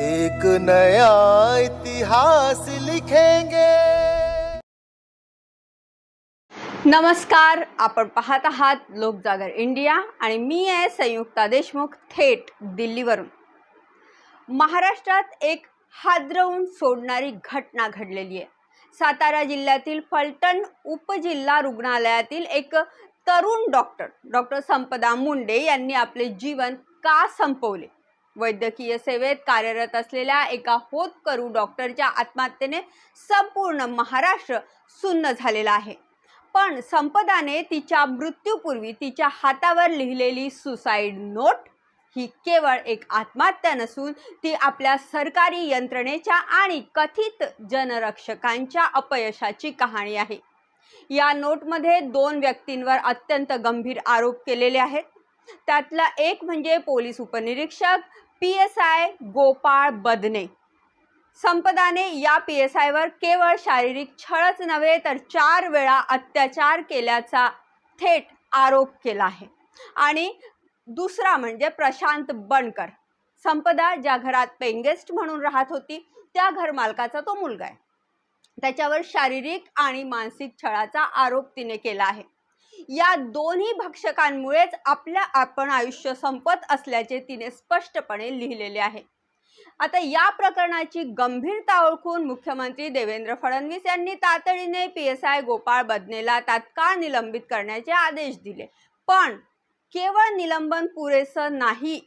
एक नया इतिहास लिखेंगे। नमस्कार आपण पाहत आहात लोकजागर इंडिया आणि मी आहे संयुक्ता देशमुख थेट दिल्लीवरून. महाराष्ट्रात एक हादरवून सोडणारी घटना घडलेली आहे. सातारा जिल्ह्यातील फलटण उपजिल्हा रुग्णालयातील एक तरुण डॉक्टर डॉक्टर संपदा मुंडे यांनी आपले जीवन का संपवले? वैद्यकीय सेवेत कार्यरत असलेल्या एका होतकरू डॉक्टरच्या आत्महत्येने संपूर्ण महाराष्ट्र सुन्न झालेला आहे. पण संपदाने तिच्या मृत्यूपूर्वी तिच्या हातावर लिहिलेली सुसाईड नोट ही केवळ एक आत्महत्या नसून ती आपल्या सरकारी यंत्रणेच्या आणि कथित जनरक्षकांच्या अपयशाची कहाणी आहे. या नोटमध्ये दोन व्यक्तींवर अत्यंत गंभीर आरोप केलेले आहेत. त्यातला एक म्हणजे पोलीस उपनिरीक्षक P S I Gopal Badne. संपदाने या पी एस आयवर केवळ शारीरिक छळच नव्हे तर चार वेळा अत्याचार केल्याचा थेट आरोप केला आहे. आणि दुसरा म्हणजे प्रशांत बनकर. संपदा ज्या घरात पेंगेस्ट म्हणून राहत होती त्या घरमालकाचा तो मुलगा आहे. त्याच्यावर शारीरिक आणि मानसिक छळाचा आरोप तिने केला आहे. या दोन्ही भक्षकांमुळेच आपल्या आपण आयुष्य संपत असल्याचे तिने स्पष्टपणे लिहिलेले आहे. आता या प्रकरणाची गंभीरता ओळखून मुख्यमंत्री देवेंद्र फडणवीस यांनी तातडीने पी एस आय गोपाळ बदनेला तात्काळ निलंबित करण्याचे आदेश दिले. पण केवळ निलंबन पुरेसं नाही.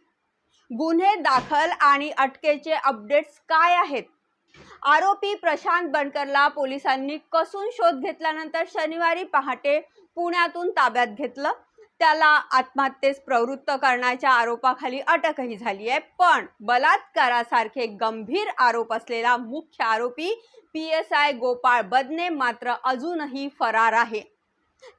गुन्हे दाखल आणि अटकेचे अपडेट्स काय आहेत? आरोपी प्रशांत बनकरला पोलिसांनी कसून शोध घेतल्यानंतर शनिवारी पहाटे पुण्यातून ताब्यात घेतलं. त्याला आत्महत्येस प्रवृत्त करण्याच्या आरोपाखाली अटकही झाली आहे. पण बलात्कारासारखे गंभीर आरोप असलेला मुख्य आरोपी P S I Gopal Badne मात्र अजूनही फरार आहे.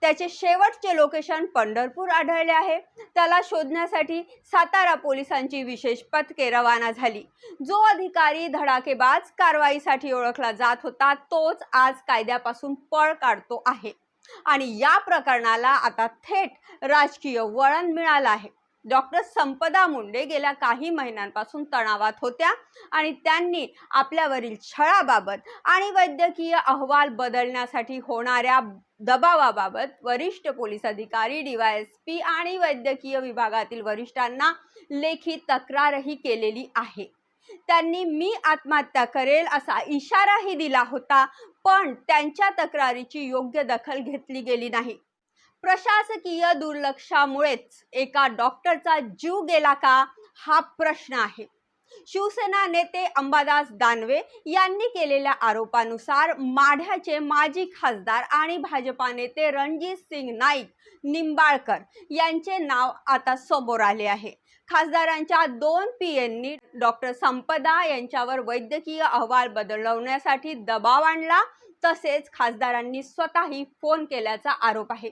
त्याचे शेवटचे लोकेशन पंढरपूर आढळले आहे. त्याला शोधण्यासाठी सातारा पोलिसांची विशेष पथके रवाना झाली. जो अधिकारी धडाकेबाज कारवाईसाठी ओळखला जात होता तोच आज कायद्यापासून पळ काढतो आहे. आणि या प्रकरणाला आता थेट राजकीय वळण मिळालं आहे. डॉक्टर संपदा मुंडे गेल्या काही महिन्यांपासून तणावात होत्या आणि त्यांनी आपल्यावरील छळाबाबत आणि वैद्यकीय अहवाल बदलण्यासाठी होणाऱ्या दबावाबाबत वरिष्ठ पोलीस अधिकारी डीवायएसपी आणि वैद्यकीय विभागातील वरिष्ठांना लेखी तक्रारही केलेली आहे. त्यांनी मी आत्महत्या करेल असा इशाराही दिला होता पण त्यांच्या तक्रारीची योग्य दखल घेतली गेली नाही. प्रशासकीय दुर्लक्षामुळेच एका डॉक्टरचा जीव गेला का? हा प्रश्न आहे. शिवसेना नेते अंबादास दानवे यांनी केलेल्या आरोपानुसार माढ्याचे माजी खासदार आणि भाजपा नेते रणजित सिंग नाईक निंबाळकर यांचे नाव आता समोर आले आहे. खासदारांच्या दोन पीएंनी डॉक्टर संपदा यांच्यावर वैद्यकीय अहवाल बदलवण्यासाठी दबाव आणला तसेच खासदारांनी स्वतःही फोन केल्याचा आरोप आहे.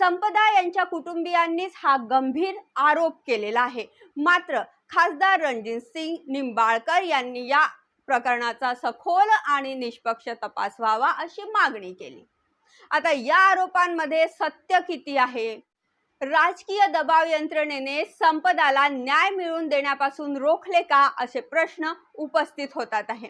संपदा यांच्या कुटुंबियांनीच हा गंभीर आरोप केलेला आहे. मात्र खासदार रणजित सिंग निंबाळकर यांनी या प्रकरणाचा सखोल आणि निष्पक्ष तपास व्हावा अशी मागणी केली. आता या आरोपांमध्ये सत्य किती आहे? राजकीय दबाव यंत्रणेने संपदाला न्याय मिळवून देण्यापासून रोखले का असे प्रश्न उपस्थित होतात आहे.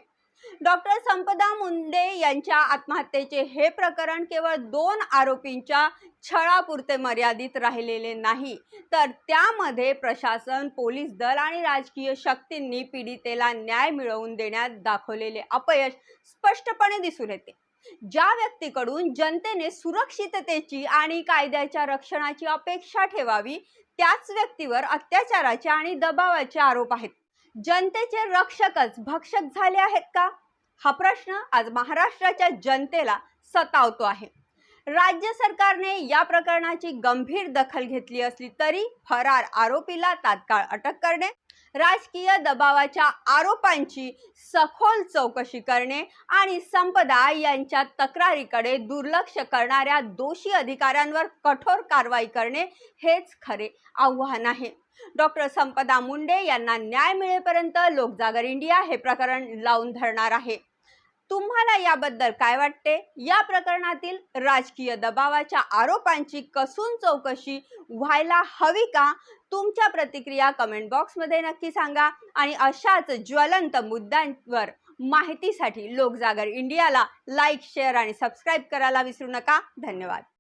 डॉक्टर संपदा मुंडे यांच्या आत्महत्येचे हे प्रकरण केवळ दोन आरोपींच्या छळापुरते मर्यादित राहिलेले नाही. तर त्यामध्ये प्रशासन पोलीस दल आणि राजकीय शक्तींनी पीडितेला न्याय मिळवून देण्यात दाखवलेले अपयश स्पष्टपणे दिसून येते. ज्या व्यक्तीकडून जनतेने सुरक्षिततेची आणि कायद्याच्या रक्षणाची अपेक्षा ठेवावी त्याच व्यक्तीवर अत्याचाराचे आणि दबावाचे आरोप आहेत. जनतेचे रक्षकच भक्षक झाले आहेत का? हा प्रश्न आज महाराष्ट्राच्या जनतेला सतावतो आहे. राज्य सरकारने या प्रकरणाची गंभीर दखल घेतली असली तरी फरार आरोपीला तात्काळ अटक करणे राजकीय दबावाच्या आरोपांची सखोल चौकशी करणे आणि संपदा यांच्या तक्रारीकडे दुर्लक्ष करणाऱ्या दोषी अधिकाऱ्यांवर कठोर कारवाई करणे हेच खरे आव्हान आहे. डॉक्टर संपदा मुंडे यांना न्याय मिळेपर्यंत लोकजागर इंडिया हे प्रकरण लावून धरणार आहे. तुम्हाला याबद्दल काय वाटते? या प्रकरणातील राजकीय दबावाच्या आरोपांची कसून चौकशी व्हायला हवी का? तुमच्या प्रतिक्रिया कमेंट बॉक्समध्ये नक्की सांगा आणि अशाच ज्वलंत मुद्द्यांवर माहितीसाठी लोकजागर इंडियाला लाईक शेअर आणि सबस्क्राईब करायला विसरू नका. धन्यवाद.